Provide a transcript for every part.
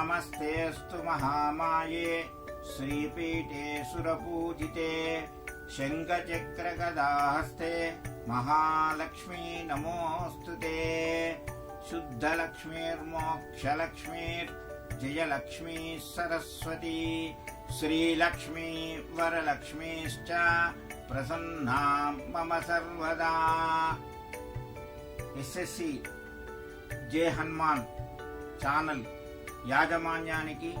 नमस्तेऽस्तु महामाये श्रीपीठे सुरपूजिते शङ्खचक्रगदाहस्ते महालक्ष्मी नमोऽस्तु ते। शुद्धलक्ष्मीर्मोक्षलक्ष्मीर्जयलक्ष्मी सरस्वती, श्रीलक्ष्मी वरलक्ष्मीश्च प्रसन्ना मम सर्वदा। एसएससी जय हनुमान, चैनल। యాజమాన్యానికి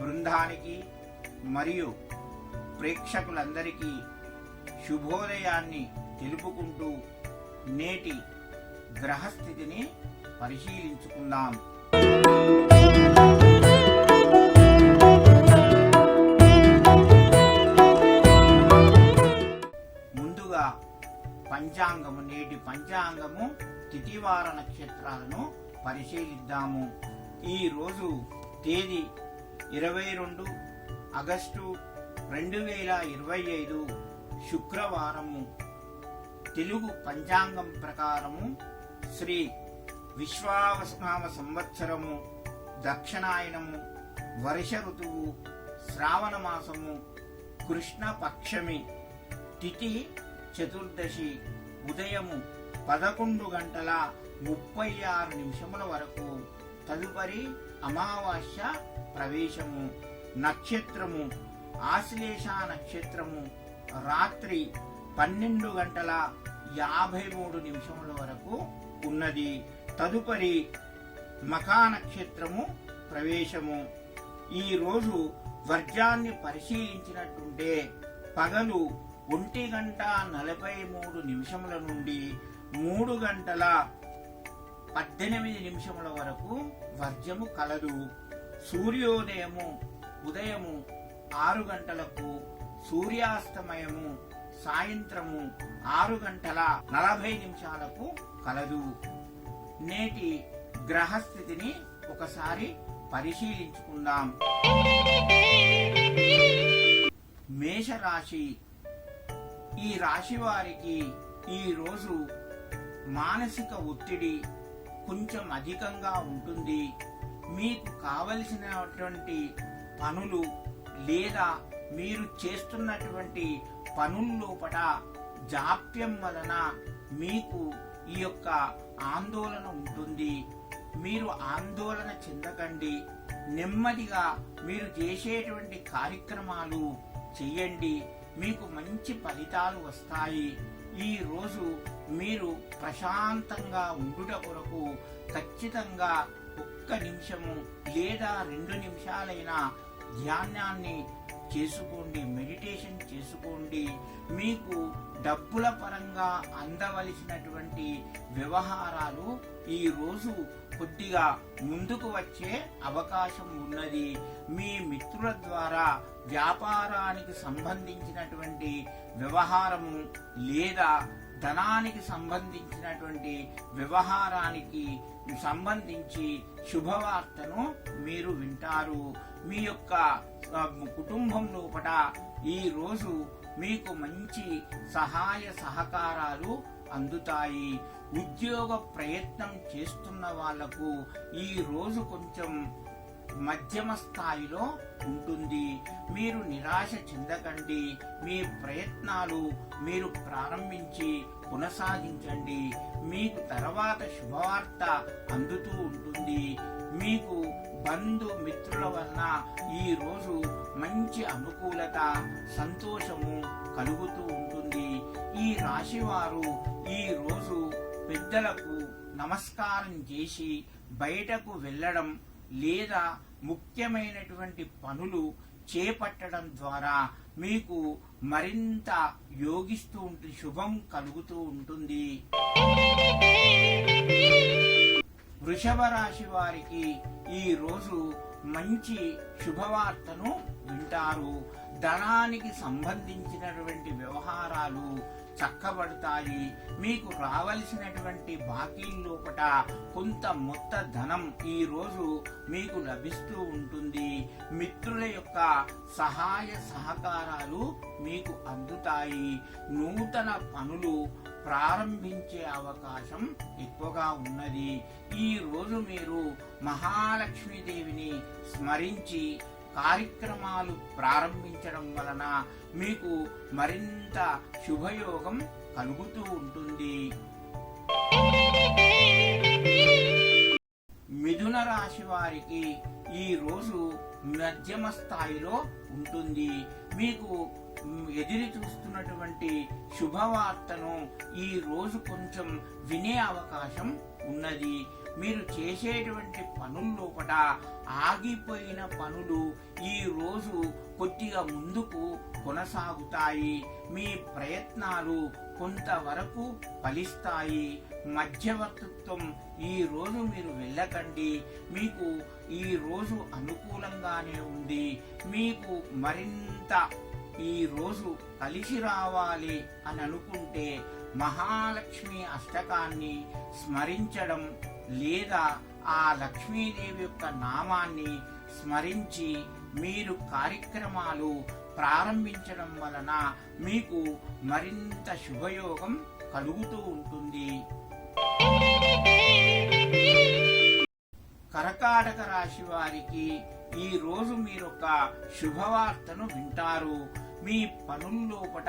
బృందానికి మరియు ప్రేక్షకులందరికీ శుభోదయాన్ని తెలుపుకుంటూ నేటి గ్రహస్థితిని పరిశీలించుకుందాం. ముందుగా పంచాంగము నేటి పంచాంగము తిథివార నక్షత్రాలను పరిశీలిద్దాము. ఈరోజు తేదీ ఇరవై రెండు ఆగస్టు రెండు వేల ఇరవై ఐదు శుక్రవారము. తెలుగు పంచాంగం ప్రకారము శ్రీ విశ్వావస్నామ సంవత్సరము దక్షిణాయనము వర్ష ఋతువు శ్రావణ మాసము కృష్ణపక్షమి తిథి చతుర్దశి ఉదయము పదకొండు గంటల ముప్పై ఆరు నిమిషముల వరకు తదుపరి అమావాస్య ప్రవేశము నక్షత్రము ఆశ్లేష నక్షత్రము రాత్రి పన్నెండు గంటల యాభై మూడు నిమిషముల వరకు ఉన్నది. తదుపరి మకా నక్షత్రము ప్రవేశము. ఈరోజు వర్జాన్ని పరిశీలించినట్టుంటే పగలు ఒంటి గంట నలభై మూడు నిమిషముల నుండి మూడు గంటల పద్దెనిమిది నిమిషముల వరకు వర్జము కలదు. సూర్యోదయము ఉదయము ఆరు గంటలకు సూర్యాస్తమయము సాయంత్రము ఆరు గంటల నలభై నిమిషాలకు కలదు. నేటి గ్రహస్థితిని ఒకసారి పరిశీలించుకుందాం. మేషరాశి. ఈ రాశి వారికి ఈ రోజు మానసిక ఒత్తిడి కొంచెం అధికంగా ఉంటుంది. మీకు కావలసినటువంటి పనులు లేదా మీరు చేస్తున్నటువంటి పనుల లోపల జాప్యం వలన మీకు ఈ యొక్క ఆందోళన ఉంటుంది. మీరు ఆందోళన చెందకండి. నెమ్మదిగా మీరు చేసేటువంటి కార్యక్రమాలు చెయ్యండి మీకు మంచి ఫలితాలు వస్తాయి. ఈ రోజు మీరు ప్రశాంతంగా ఉండుట కొరకు ఖచ్చితంగా ఒక్క నిమిషము లేదా రెండు నిమిషాలైనా ధ్యానాన్ని చేసుకోండి మెడిటేషన్ చేసుకోండి. మీకు డబ్బుల పరంగా అందవలసినటువంటి వ్యవహారాలు ఈ రోజు కొద్దిగా ముందుకు వచ్చే అవకాశం ఉన్నది. మీ మిత్రుల ద్వారా వ్యాపారానికి సంబంధించినటువంటి వ్యవహారము లేదా ధనానికి సంబంధించినటువంటి వ్యవహారానికి సంబంధించి శుభవార్తను మీరు వింటారు. మీ యొక్క కుటుంబం లోపల ఈరోజు మీకు మంచి సహాయ సహకారాలు అందుతాయి. ఉద్యోగ ప్రయత్నం చేస్తున్న వాళ్ళకు ఈ రోజు కొంచెం మధ్యమ స్థాయిలో ఉంటుంది. మీరు నిరాశ చెందకండి. మీ ప్రయత్నాలు మీరు ప్రారంభించి కొనసాగించండి. మీకు తర్వాత శుభవార్త అందుతూ ఉంటుంది. మీకు బంధు మిత్రుల వలన ఈ రోజు మంచి అనుకూలత సంతోషము కలుగుతూ ఉంటుంది. ఈ రాశి వారు ఈ రోజు పెద్దలకు నమస్కారం చేసి బయటకు వెళ్ళడం లేదా ముఖ్యమైనటువంటి పనులు చేపట్టడం ద్వారా మీకు మరింత యోగిస్తూ ఉంటుంది శుభం కలుగుతూ ఉంటుంది. వృషభ రాశి వారికి ఈ రోజు మంచి శుభవార్తను వింటారు. ధనానికి సంబంధించినటువంటి వ్యవహారాలు చక్కబడతాయి. మీకు రావలసినటువంటి బాకీ లోపట కొంత మొత్త ధనం ఈ రోజు మీకు లభిస్తూ ఉంటుంది. మిత్రుల యొక్క సహాయ సహకారాలు మీకు అందుతాయి. నూతన పనులు ప్రారంభించే అవకాశం ఎక్కువగా ఉన్నది. ఈ రోజు మీరు మహాలక్ష్మీదేవిని స్మరించి కార్యక్రమాలు ప్రారంభించడం వలన మీకు మరింత శుభయోగం కలుగుతూ ఉంటుంది. మిథున రాశి వారికి ఈ రోజు మధ్యమ స్థాయిలో ఉంటుంది. మీకు ఎదురు చూస్తున్నటువంటి శుభవార్తను ఈ రోజు కొంచెం వినే అవకాశం ఉన్నది. మీరు చేసేటువంటి పనుల లోపల ఆగిపోయిన పనులు ఈ రోజు కొద్దిగా ముందుకు కొనసాగుతాయి. మీ ప్రయత్నాలు కొంతవరకు ఫలిస్తాయి. మధ్యవర్తిత్వం ఈ రోజు మీరు వెళ్ళకండి. మీకు ఈ రోజు అనుకూలంగానే ఉంది. మీకు మరింత ఈ రోజు కలిసి రావాలి అని అనుకుంటే మహాలక్ష్మి అష్టకాన్ని స్మరించడం లేదా ఆ లక్ష్మీదేవి యొక్క నామాన్ని స్మరించి మీరు కార్యక్రమాలు ప్రారంభించడం వలన మీకు మరింత శుభయోగం కలుగుతూ ఉంటుంది. కరకాటక రాశి వారికి ఈ రోజు మీరు ఒక శుభవార్తను వింటారు. మీ పనుల్లోపట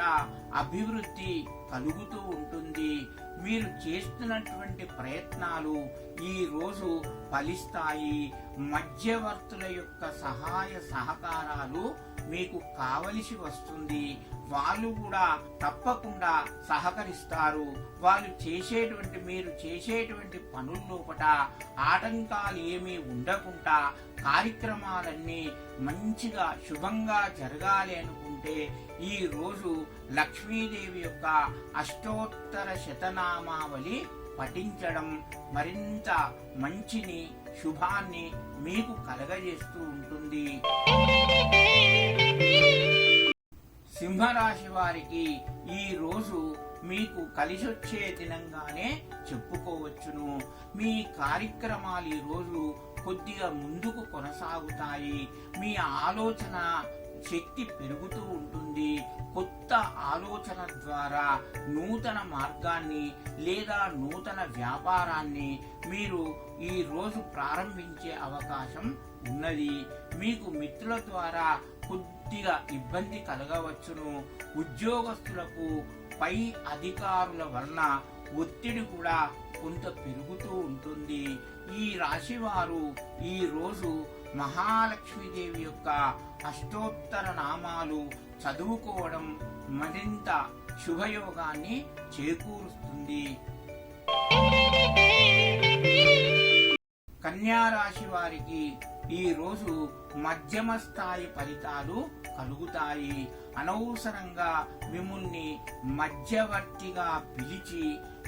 అభివృద్ధి కలుగుతూ ఉంటుంది. మీరు చేస్తున్నటువంటి ప్రయత్నాలు ఈ రోజు ఫలిస్తాయి. మధ్యవర్తుల యొక్క సహాయ సహకారాలు మీకు కావలసి వస్తుంది. వాళ్ళు కూడా తప్పకుండా సహకరిస్తారు. వాళ్ళు చేసేటువంటి మీరు చేసేటువంటి పనుల్లోపట ఆటంకాలు ఏమీ ఉండకుండా కార్యక్రమాలన్నీ మంచిగా శుభంగా జరగాలి అంటే ఈ రోజు లక్ష్మీదేవి యొక్క అష్టోత్తర శతనామావళి పఠించడం మరింత మంచిని శుభాన్ని మీకు కలగజేస్తూ ఉంటుంది. సింహరాశి వారికి ఈ రోజు మీకు కలిసొచ్చే దినంగానే చెప్పుకోవచ్చును. మీ కార్యక్రమాలు ఈ రోజు కొద్దిగా ముందుకు కొనసాగుతాయి. మీ ఆలోచన శక్తి పెరుగుతూ ఉంటుంది. కొత్త ఆలోచన ద్వారా నూతన మార్గాన్ని లేదా నూతన వ్యాపారాన్ని మీరు ఈ రోజు ప్రారంభించే అవకాశం ఉన్నది. మీకు మిత్రుల ద్వారా కొద్దిగా ఇబ్బంది కలగవచ్చును. ఉద్యోగస్తులకు పై అధికారుల వలన ఒత్తిడి కూడా కొంత పెరుగుతూ ఉంటుంది. ఈ రాశి వారు ఈ రోజు మహాలక్ష్మీదేవి యొక్క అష్టోత్తర నామాలు చదువుకోవడం మరింత శుభయోగాన్ని చేకూరుస్తుంది. కన్యా రాశి వారికి ఈ రోజు మధ్యమ స్థాయి ఫలితాలు కలుగుతాయి. అనవసరంగా మిమ్మల్ని మధ్యవర్తిగా పిలిచి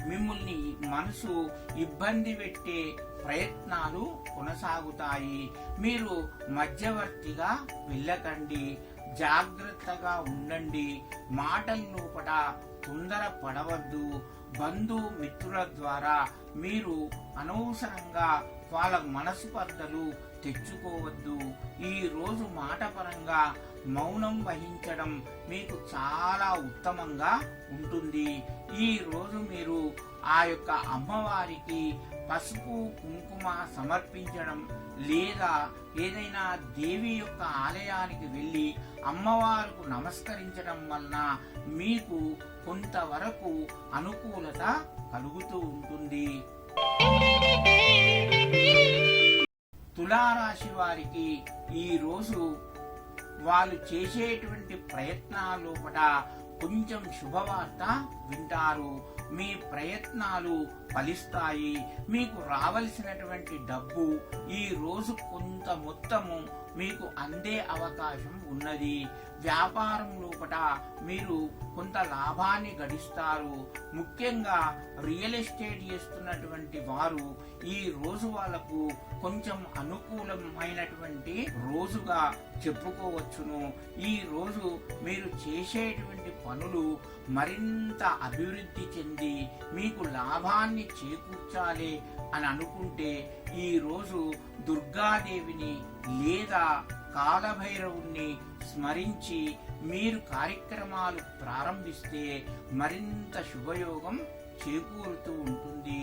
మిమ్మల్ని మనసు ఇబ్బంది పెట్టే ప్రయత్నాలు కొనసాగుతాయి. మీరు మధ్యవర్తిగా వెళ్ళకండి. జాగ్రత్తగా ఉండండి. మాటల లోపట తొందర పడవద్దు బంధు మిత్రుల ద్వారా మీరు అనవసరంగా వాళ్ళ మనస్పర్ధలు తెచ్చుకోవద్దు. ఈ రోజు మాట పరంగా మౌనం వహించడం మీకు చాలా ఉత్తమంగా ఉంటుంది. ఈ రోజు మీరు ఆ యొక్క అమ్మవారికి పసుపు కుంకుమ సమర్పించడం లేదా ఏదైనా దేవి యొక్క ఆలయానికి వెళ్ళి అమ్మవారికు నమస్కరించడం వలన మీకు కొంతవరకు అనుకూలత కలుగుతూ ఉంటుంది. తులారాశి వారికి ఈ రోజు వాళ్ళు చేసేటువంటి ప్రయత్నాల కూడా కొంచెం శుభవార్త వింటారు. మీ ప్రయత్నాలు ఫలిస్తాయి. మీకు రావలసినటువంటి డబ్బు ఈ రోజు కొంత మొత్తము మీకు అందే అవకాశం ఉన్నది. వ్యాపారం లోపల మీరు కొంత లాభాన్ని గడిస్తారు. ముఖ్యంగా రియల్ ఎస్టేట్ చేస్తున్నటువంటి వారు ఈ రోజు వాళ్ళకు కొంచెం అనుకూలమైనటువంటి రోజుగా చెప్పుకోవచ్చును. ఈ రోజు మీరు చేసేటువంటి పనులు మరింత అభివృద్ధి చెంది మీకు లాభాన్ని చేకూర్చాలి అని అనుకుంటే ఈరోజు దుర్గాదేవిని లేదా కాలభైరవుణ్ణి స్మరించి మీరు కార్యక్రమాలు ప్రారంభిస్తే మరింత శుభయోగం చేకూరుతూ ఉంటుంది.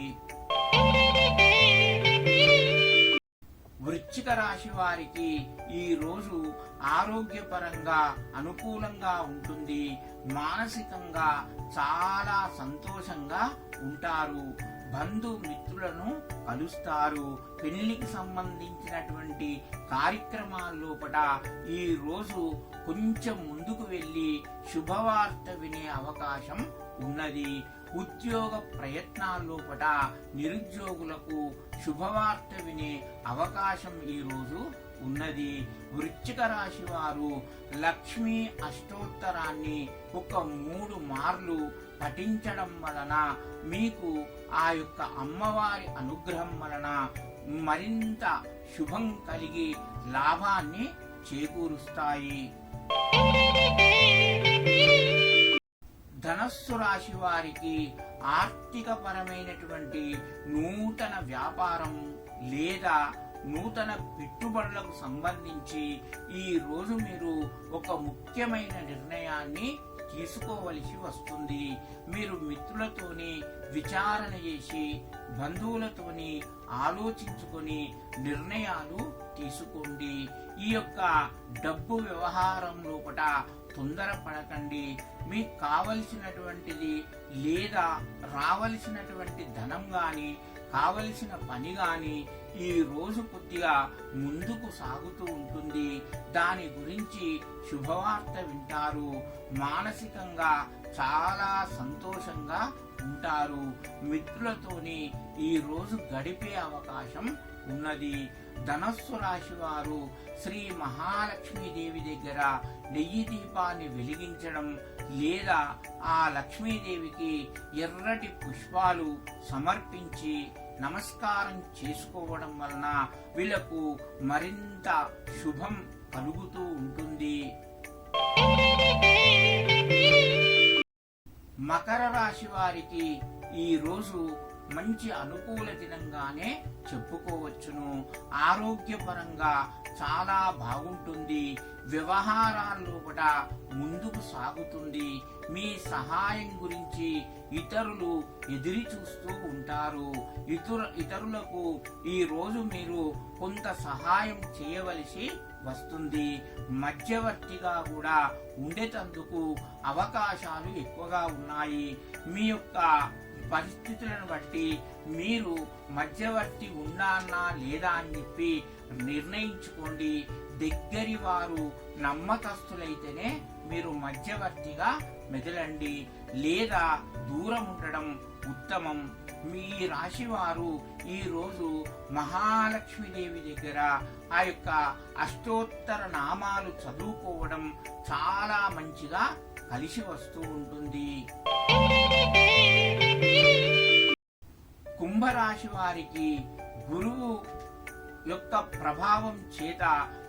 వృశ్చిక రాశి వారికి ఈ రోజు ఆరోగ్యపరంగా అనుకూలంగా ఉంటుంది. మానసికంగా చాలా సంతోషంగా ఉంటారు. బంధు మిత్రులను కలుస్తారు. పెళ్ళికి సంబంధించినటువంటి కార్యక్రమాల లోపల ఈ రోజు కొంచెం ముందుకు వెళ్ళి శుభవార్త వినే అవకాశం ఉన్నది. ఉద్యోగ ప్రయత్నాల లోపల నిరుద్యోగులకు శుభవార్త వినే అవకాశం ఈ రోజు ఉన్నది. వృశ్చిక రాశి వారు లక్ష్మీ అష్టోత్తరాన్ని ఒక మూడు మార్లు పఠించడం వలన మీకు ఆ యొక్క అమ్మవారి అనుగ్రహం వలన మరింత శుభం కలిగి లాభాన్ని చేకూరుస్తాయి. ధనస్సు రాశి వారికి ఆర్థిక పరమైనటువంటి నూతన వ్యాపారం లేదా నూతన పెట్టుబడులకు సంబంధించి ఈ రోజు మీరు ఒక ముఖ్యమైన నిర్ణయాన్ని తీసుకోవలసి వస్తుంది. మీరు మిత్రులతోని విచారణ చేసి బంధువులతోని ఆలోచించుకొని నిర్ణయాలు తీసుకోండి. ఈ యొక్క డబ్బు వ్యవహారం లోపల తొందరపడకండి. మీకు కావలసినటువంటిది లేదా రావలసినటువంటి ధనం కానీ కావలసిన పని కానీ ఈ రోజు కొద్దిగా ముందుకు సాగుతూ ఉంటుంది. దాని గురించి శుభవార్త వింటారు. మానసికంగా చాలా సంతోషంగా ఉంటారు. మిత్రులతోని ఈ రోజు గడిపే అవకాశం ఉన్నది. ధనస్సు రాశి వారు శ్రీ మహాలక్ష్మీదేవి దగ్గర నెయ్యి దీపాన్ని వెలిగించడం లేదా ఆ లక్ష్మీదేవికి ఎర్రటి పుష్పాలు సమర్పించి నమస్కారం చేసుకోవడం వలన వీళ్ళకు మరింత శుభం కలుగుతూ ఉంటుంది. మకర రాశి వారికి ఈ రోజు మంచి అనుకూల దినంగానే చెప్పుకోవచ్చును. ఆరోగ్యపరంగా చాలా బాగుంటుంది. వ్యవహారాల్లో కూడా ముందుకు సాగుతుంది. మీ సహాయం గురించి ఇతరులు ఎదిరి చూస్తూ ఉంటారు. ఇతర ఇతరులకు ఈ రోజు మీరు కొంత సహాయం చేయవలసి వస్తుంది. మధ్యవర్తిగా కూడా ఉండేటందుకు అవకాశాలు ఎక్కువగా ఉన్నాయి. మీ యొక్క పరిస్థితులను బట్టి మీరు మధ్యవర్తి ఉన్నానా లేదా అని చెప్పి నిర్ణయించుకోండి. దగ్గరి వారు నమ్మకస్తులైతేనే మీరు మధ్యవర్తిగా మెదలండి. లేదా దూరం ఉండడం ఉత్తమం. మీ రాశి వారు ఈ మహాలక్ష్మీదేవి దగ్గర ఆ యొక్క అష్టోత్తర నామాలు చదువుకోవడం చాలా మంచిగా కలిసి వస్తూ ఉంటుంది. కుంభరాశి వారికి గురువు యొక్క ప్రభావం చేత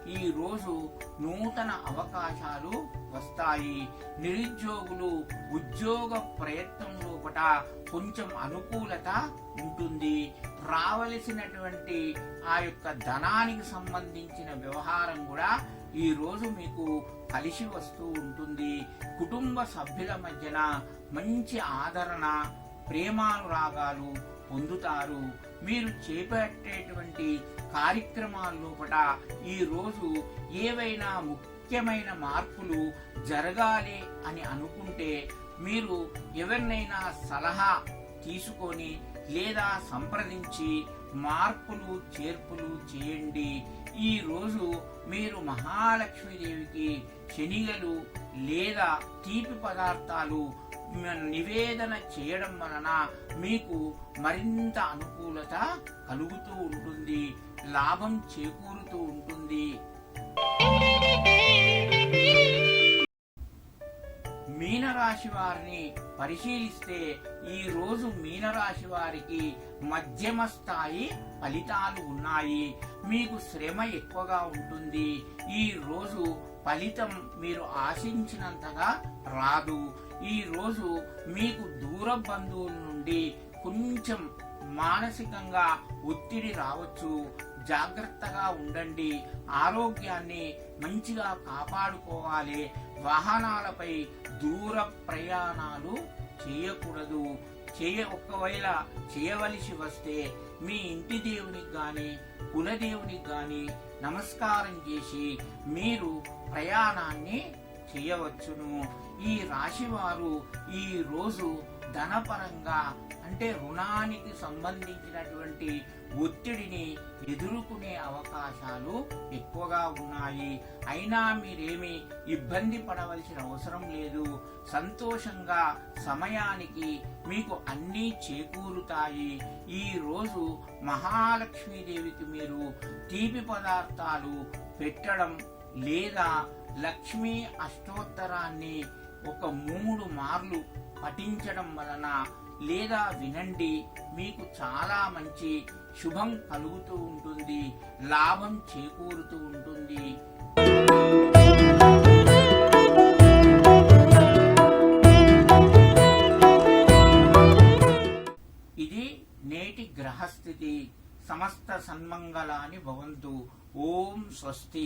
ఈ రోజు నూతన అవకాశాలు వస్తాయి. నిరుద్యోగులు ఉద్యోగ ప్రయత్నం లోపట కొంచెం అనుకూలత ఉంటుంది. రావలసినటువంటి ఆ యొక్క ధనానికి సంబంధించిన వ్యవహారం కూడా ఈ రోజు మీకు కలిసి వస్తూ ఉంటుంది. కుటుంబ సభ్యుల మధ్యన మంచి ఆదరణ ప్రేమానురాగాలు పొందుతారు. మీరు చేపట్టేటువంటి కార్యక్రమాల లోపల ఈరోజు ఏవైనా ముఖ్యమైన మార్పులు జరగాలి అని అనుకుంటే మీరు ఎవరినైనా సలహా తీసుకొని లేదా సంప్రదించి మార్పులు చేర్పులు చేయండి. ఈ రోజు మీరు మహాలక్ష్మీదేవికి శనిగలు లేదా తీపి పదార్థాలు నివేదన చేయడం వలన మీకు మరింత అనుకూలత కలుగుతూ ఉంటుంది లాభం చేకూరుతూ ఉంటుంది. మీనరాశి వారిని పరిశీలిస్తే ఈ రోజు మీనరాశి వారికి మధ్యమ స్థాయి ఫలితాలు ఉన్నాయి. మీకు శ్రమ ఎక్కువగా ఉంటుంది. ఈ రోజు ఫలితం మీరు ఆశించినంతగా రాదు. ఈరోజు మీకు దూర బంధువుల నుండి కొంచెం మానసికంగా ఒత్తిడి రావచ్చు. జాగ్రత్తగా ఉండండి. ఆరోగ్యాన్ని మంచిగా కాపాడుకోవాలి. వాహనాలపై దూర ప్రయాణాలు చేయకూడదు. చేయ ఒకవేళ చేయవలసి వస్తే మీ ఇంటి దేవునికి కానీ కులదేవునికి కానీ నమస్కారం చేసి మీరు ప్రయాణాన్ని చేయవచ్చును. ఈ రాశి వారు ఈ రోజు ధనపరంగా అంటే రుణానికి సంబంధించినటువంటి ఒత్తిడిని ఎదుర్కొనే అవకాశాలు ఎక్కువగా ఉన్నాయి. అయినా మీరేమి ఇబ్బంది పడవలసిన అవసరం లేదు. సంతోషంగా సమయానికి మీకు అన్నీ చేకూరుతాయి. ఈ రోజు మహాలక్ష్మీదేవికి మీరు తీపి పదార్థాలు పెట్టడం లేదా లక్ష్మీ అష్టోత్తరాన్ని ఒక మూడు మార్లు పఠించడం వలన లేదా వినండి మీకు చాలా మంచి శుభం కలుగుతూ ఉంటుంది లాభం చేకూరుతూ ఉంటుంది. ఇది నేటి గ్రహస్థితి. సమస్త సన్మంగళాని భవంతు. ఓం స్వస్తి.